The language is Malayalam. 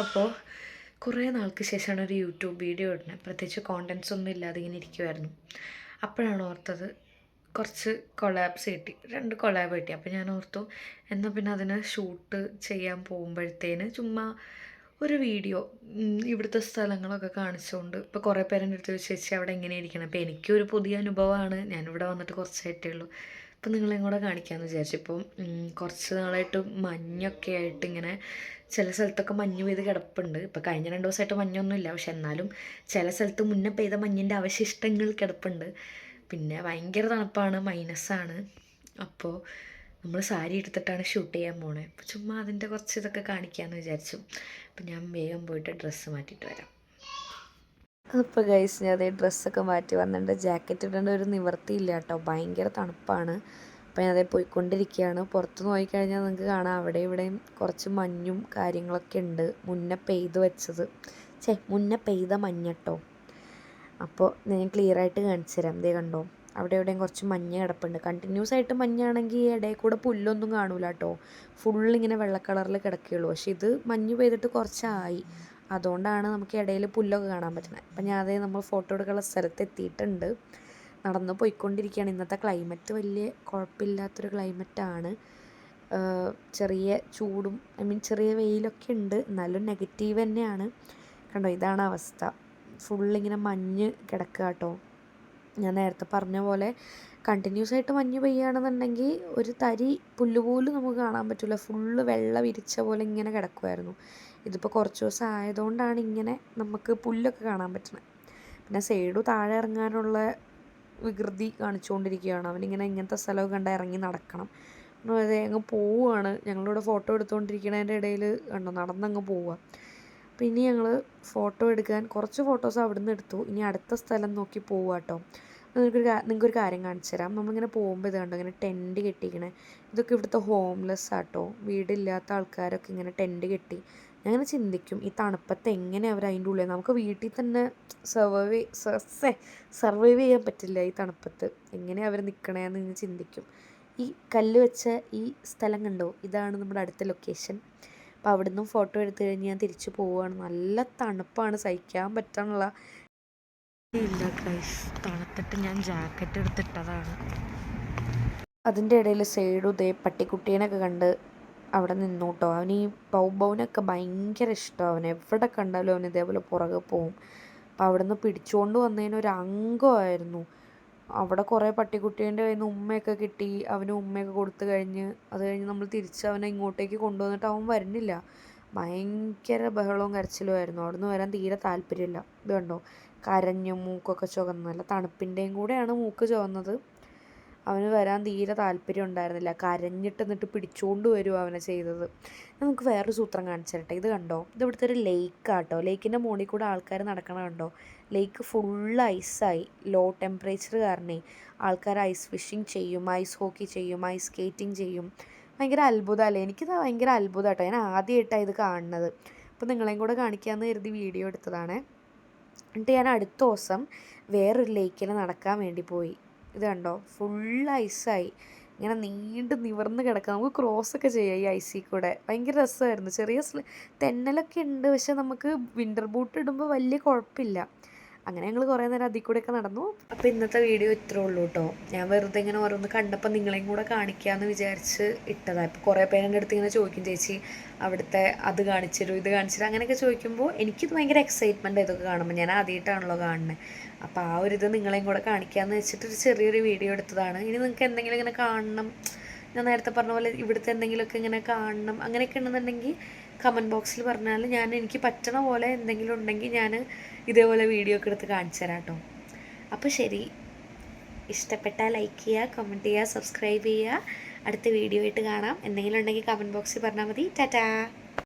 അപ്പോൾ കുറേ നാൾക്ക് ശേഷമാണ് ഒരു യൂട്യൂബ് വീഡിയോ ഇടുന്നത്. പ്രത്യേകിച്ച് കോണ്ടൻസ് ഒന്നും ഇല്ലാതെ ഇങ്ങനെ ഇരിക്കുമായിരുന്നു അപ്പോഴാണ് ഓർത്തത് കുറച്ച് കൊളാബ്സ് കിട്ടി. രണ്ട് കൊളാബ് കിട്ടി. അപ്പോൾ ഞാൻ ഓർത്തു എന്നാൽ പിന്നെ അതിന് ഷൂട്ട് ചെയ്യാൻ പോകുമ്പോഴത്തേന് ചുമ്മാ ഒരു വീഡിയോ ഇവിടുത്തെ സ്ഥലങ്ങളൊക്കെ കാണിച്ചുകൊണ്ട് ഇപ്പോൾ കുറേ പേരെന്റെ അടുത്ത് ചേച്ചി അവിടെ എങ്ങനെ ഇരിക്കണം? അപ്പോൾ എനിക്കൊരു പുതിയ അനുഭവമാണ്. ഞാനിവിടെ വന്നിട്ട് കുറച്ചായിട്ടേ ഉള്ളൂ. അപ്പം നിങ്ങളെയും കൂടെ കാണിക്കാമെന്ന് വിചാരിച്ചു. ഇപ്പം കുറച്ച് നാളായിട്ട് മഞ്ഞൊക്കെ ആയിട്ട് ഇങ്ങനെ ചില സ്ഥലത്തൊക്കെ മഞ്ഞ് പെയ്ത് കിടപ്പുണ്ട്. ഇപ്പം കഴിഞ്ഞ രണ്ട് ദിവസമായിട്ട് മഞ്ഞൊന്നുമില്ല പക്ഷെ എന്നാലും ചില സ്ഥലത്ത് മുന്നേ പെയ്ത മഞ്ഞിന്റെ അവശിഷ്ടങ്ങൾ കിടപ്പുണ്ട്. പിന്നെ ഭയങ്കര തണുപ്പാണ് മൈനസാണ്. അപ്പോൾ നമ്മൾ സാരി എടുത്തിട്ടാണ് ഷൂട്ട് ചെയ്യാൻ പോണേ. ചുമ്മാ അതിന്റെ കുറച്ച് ഇതൊക്കെ കാണിക്കാമെന്ന് വിചാരിച്ചു. അപ്പം ഞാൻ വേഗം പോയിട്ട് ഡ്രസ്സ് മാറ്റിയിട്ട് വരാം. അപ്പോൾ ഗൈസ് ഞാൻ അതേ ഡ്രസ്സൊക്കെ മാറ്റി വന്നിട്ടുണ്ട്. ജാക്കറ്റ് ഇടേണ്ട ഒരു നിവർത്തിയില്ല കേട്ടോ. ഭയങ്കര തണുപ്പാണ്. അപ്പോൾ അതേ പോയിക്കൊണ്ടിരിക്കുകയാണ്. പുറത്ത് നോക്കിക്കഴിഞ്ഞാൽ നിങ്ങൾക്ക് കാണാം. അവിടെ ഇവിടെയും കുറച്ച് മഞ്ഞും കാര്യങ്ങളൊക്കെ ഉണ്ട്. മുന്നേ പെയ്ത് വെച്ചത്. ചേ മുന്നേ പെയ്ത മഞ്ഞട്ടോ അപ്പോൾ ഞാൻ ക്ലിയർ ആയിട്ട് കാണിച്ചു തരാം. ദേ കണ്ടോ? അവിടെ എവിടെയും കുറച്ച് മഞ്ഞ് കിടപ്പുണ്ട്. കണ്ടിന്യൂസ് ആയിട്ട് മഞ്ഞാണെങ്കിൽ ഇടയിൽ കൂടെ പുല്ലൊന്നും കാണൂല കേട്ടോ. ഫുള്ളിങ്ങനെ വെള്ള കളറിൽ കിടക്കുകയുള്ളൂ. പക്ഷെ ഇത് മഞ്ഞ് പെയ്തിട്ട് കുറച്ചായി. അതുകൊണ്ടാണ് നമുക്ക് ഇടയിൽ പുല്ലൊക്കെ കാണാൻ പറ്റുന്നത് അപ്പം ഞാൻ അതേ നമ്മൾ ഫോട്ടോ എടുക്കാനുള്ള സ്ഥലത്ത് എത്തിയിട്ടുണ്ട് നടന്ന് പോയിക്കൊണ്ടിരിക്കുകയാണ് ഇന്നത്തെ ക്ലൈമറ്റ് വലിയ കുഴപ്പമില്ലാത്തൊരു ക്ലൈമറ്റാണ് ചെറിയ ചൂടും ഐ മീൻ ചെറിയ വെയിലൊക്കെ ഉണ്ട്. എന്നാലും നെഗറ്റീവ് തന്നെയാണ്. കണ്ടോ ഇതാണ് അവസ്ഥ. ഫുള്ളിങ്ങനെ മഞ്ഞ് കിടക്കുക കേട്ടോ. ഞാൻ നേരത്തെ പറഞ്ഞ പോലെ കണ്ടിന്യൂസ് ആയിട്ട് മഞ്ഞ് പെയ്യുകയാണെന്നുണ്ടെങ്കിൽ ഒരു തരി പുല്ല് പോലും നമുക്ക് കാണാൻ പറ്റില്ല ഫുള്ള് വെള്ളം വിരിച്ച പോലെ ഇങ്ങനെ കിടക്കുമായിരുന്നു ഇതിപ്പോൾ കുറച്ച് ദിവസം ആയതുകൊണ്ടാണ് ഇങ്ങനെ നമുക്ക് പുല്ലൊക്കെ കാണാൻ പറ്റുന്നത് പിന്നെ സൈഡു താഴെ ഇറങ്ങാനുള്ള വികൃതി കാണിച്ചുകൊണ്ടിരിക്കുകയാണ്. അവനിങ്ങനെ ഇങ്ങനത്തെ സ്ഥലമൊക്കെ കണ്ട ഇറങ്ങി നടക്കണം. അതെ അങ്ങ് പോവുകയാണ് ഞങ്ങളിവിടെ ഫോട്ടോ എടുത്തുകൊണ്ടിരിക്കുന്നതിന്റെ ഇടയിൽ കണ്ടോ നടന്നങ്ങ് പോവുക പിന്നെ ഞങ്ങൾ ഫോട്ടോ എടുക്കാൻ കുറച്ച് ഫോട്ടോസ് അവിടെ നിന്ന് എടുത്തു. ഇനി അടുത്ത സ്ഥലം നോക്കി പോവുക കേട്ടോ നിങ്ങൾക്കൊരു നിങ്ങൾക്കൊരു കാര്യം കാണിച്ചു തരാം നമ്മളിങ്ങനെ പോകുമ്പോൾ ഇത് കണ്ടോ ഇങ്ങനെ ടെന്റ് കെട്ടിക്കണേ ഇതൊക്കെ ഇവിടുത്തെ ഹോംലെസ് ആട്ടോ. വീടില്ലാത്ത ആൾക്കാരൊക്കെ ഇങ്ങനെ ടെന്റ് കെട്ടി. ഞാനിങ്ങനെ ചിന്തിക്കും ഈ തണുപ്പത്ത് എങ്ങനെ അവർ അതിന്റെ ഉള്ളിൽ നമുക്ക് വീട്ടിൽ തന്നെ സർവൈവ് സർവൈവ് ചെയ്യാൻ പറ്റില്ല ഈ തണുപ്പത്ത്. എങ്ങനെ അവർ നിൽക്കണേന്ന് ഇങ്ങനെ ചിന്തിക്കും. ഈ കല്ല് വെച്ച ഈ സ്ഥലം കണ്ടോ? ഇതാണ് നമ്മുടെ അടുത്ത ലൊക്കേഷൻ അപ്പോൾ അവിടെ നിന്നും ഫോട്ടോ എടുത്തു കഴിഞ്ഞ് ഞാൻ തിരിച്ചു പോവുകയാണ്. നല്ല തണുപ്പാണ്. സഹിക്കാൻ പറ്റാനുള്ള ഇല്ല ഗൈസ് തണുത്തിട്ട് ഞാൻ ജാക്കറ്റ് എടുത്തിട്ടതാണ്. അതിന്റെ ഇടയിൽ സൈഡു ദേ പട്ടിക്കുട്ടീനൊക്കെ കണ്ട് അവിടെ നിന്നു കേട്ടോ അവന് ഈ പൗബൗനൊക്കെ ഭയങ്കര ഇഷ്ടമാണ് അവൻ എവിടെ കണ്ടാലും അവൻ ഇതേപോലെ പുറകെ പോവും. അപ്പോൾ അവിടെ നിന്ന് പിടിച്ചുകൊണ്ട് വന്നതിന് ഒരു അംഗമായിരുന്നു. അവിടെ കുറേ പട്ടിക്കുട്ടീന്റെ കയ്യിൽ നിന്ന് ഉമ്മയൊക്കെ കിട്ടി. അവന് ഉമ്മയൊക്കെ കൊടുത്തു കഴിഞ്ഞ് അത് കഴിഞ്ഞ് നമ്മൾ തിരിച്ച് അവനെ ഇങ്ങോട്ടേക്ക് കൊണ്ടുവന്നിട്ട് അവൻ വരുന്നില്ല. ഭയങ്കര ബഹളവും കരച്ചിലും ആയിരുന്നു അവിടെ നിന്ന് വരാൻ തീരെ താല്പര്യമില്ല. ഇത് കണ്ടോ? കരഞ്ഞു മൂക്കൊക്കെ ചുവന്നു. നല്ല തണുപ്പിന്റെയും കൂടെയാണ് മൂക്ക് ചുവന്നത്. അവന് വരാൻ തീരെ താല്പര്യം ഉണ്ടായിരുന്നില്ല. കരഞ്ഞിട്ട് എന്നിട്ട് പിടിച്ചുകൊണ്ട് വരുമോ അവനെ ചെയ്തത്. നമുക്ക് വേറൊരു സൂത്രം കാണിച്ചു തരട്ടെ ഇത് കണ്ടോ? ഇത് ഇവിടുത്തെ ഒരു ലേക്കാട്ടോ ലേക്കിന്റെ മുകളിൽ കൂടെ ആൾക്കാർ നടക്കണ കണ്ടോ? ലേക്ക് ഫുൾ ഐസായി ലോ ടെമ്പറേച്ചർ കാരണേ ആൾക്കാർ ഐസ് ഫിഷിങ് ചെയ്യും ഐസ് ഹോക്കി ചെയ്യും ഐസ് സ്കേറ്റിംഗ് ചെയ്യും. ഭയങ്കര അത്ഭുതമല്ലേ? എനിക്കിത് ഭയങ്കര അത്ഭുതമാട്ടോ ഞാൻ ആദ്യമായിട്ടാണ് ഇത് കാണുന്നത്. അപ്പോൾ നിങ്ങളെയും കൂടെ കാണിക്കാമെന്ന് കരുതി വീഡിയോ എടുത്തതാണ്. എന്നിട്ട് ഞാൻ അടുത്ത ദിവസം വേറൊരു ലേക്കിൽ നടക്കാൻ വേണ്ടി പോയി. ഇത് കണ്ടോ? ഫുൾ ഐസായി ഇങ്ങനെ നീണ്ട് നിവർന്ന് കിടക്കാം നമുക്ക് ക്രോസ് ഒക്കെ ചെയ്യാം ഈ ഐസിൽ കൂടെ. ഭയങ്കര രസമായിരുന്നു. ചെറിയ തെന്നലൊക്കെ ഉണ്ട്. പക്ഷെ നമുക്ക് വിന്റർ ബൂട്ട് ഇടുമ്പോൾ വലിയ കുഴപ്പമില്ല. അങ്ങനെ ഞങ്ങൾ കുറേ നേരം അതിൽ കൂടെയൊക്കെ നടന്നു. അപ്പോൾ ഇന്നത്തെ വീഡിയോ ഇത്രേ ഉള്ളൂ കേട്ടോ ഞാൻ വെറുതെ ഇങ്ങനെ ഓരോന്ന് കണ്ടപ്പോൾ നിങ്ങളെയും കൂടെ കാണിക്കാമെന്ന് വിചാരിച്ച് ഇട്ടതാണ് ഇപ്പോൾ കുറേ പേര് എന്റെ അടുത്ത് ഇങ്ങനെ ചോദിക്കും ചേച്ചി അവിടുത്തെ അത് കാണിച്ചിരും ഇത് കാണിച്ചിരും അങ്ങനെയൊക്കെ ചോദിക്കുമ്പോൾ എനിക്കിത് ഭയങ്കര എക്സൈറ്റ്മെന്റ് ഇതൊക്കെ കാണുമ്പോൾ ഞാൻ ആദ്യമായിട്ടാണല്ലോ കാണുന്നത് അപ്പോൾ ആ ഒരു ഇത് നിങ്ങളെയും കൂടെ കാണിക്കാമെന്ന് വെച്ചിട്ട് ഒരു ചെറിയൊരു വീഡിയോ എടുത്തതാണ്. ഇനി നിങ്ങൾക്ക് എന്തെങ്കിലും ഇങ്ങനെ കാണണം ഞാൻ നേരത്തെ പറഞ്ഞ പോലെ ഇവിടുത്തെ എന്തെങ്കിലുമൊക്കെ ഇങ്ങനെ കാണണം അങ്ങനെയൊക്കെ ഉണ്ടെന്നുണ്ടെങ്കിൽ കമന്റ് ബോക്സിൽ പറഞ്ഞാൽ ഞാൻ എനിക്ക് പറ്റണ പോലെ എന്തെങ്കിലും ഉണ്ടെങ്കിൽ ഞാൻ ഇതേപോലെ വീഡിയോ ഒക്കെ എടുത്ത് കാണിച്ചു തരാം കേട്ടോ. അപ്പോൾ ശരി. ഇഷ്ടപ്പെട്ടാൽ ലൈക്ക് ചെയ്യുക കമന്റ് ചെയ്യുക സബ്സ്ക്രൈബ് ചെയ്യുക. അടുത്ത വീഡിയോ ആയിട്ട് കാണാം. എന്തെങ്കിലും ഉണ്ടെങ്കിൽ കമന്റ് ബോക്സിൽ പറഞ്ഞാൽ മതി. ടാറ്റാ.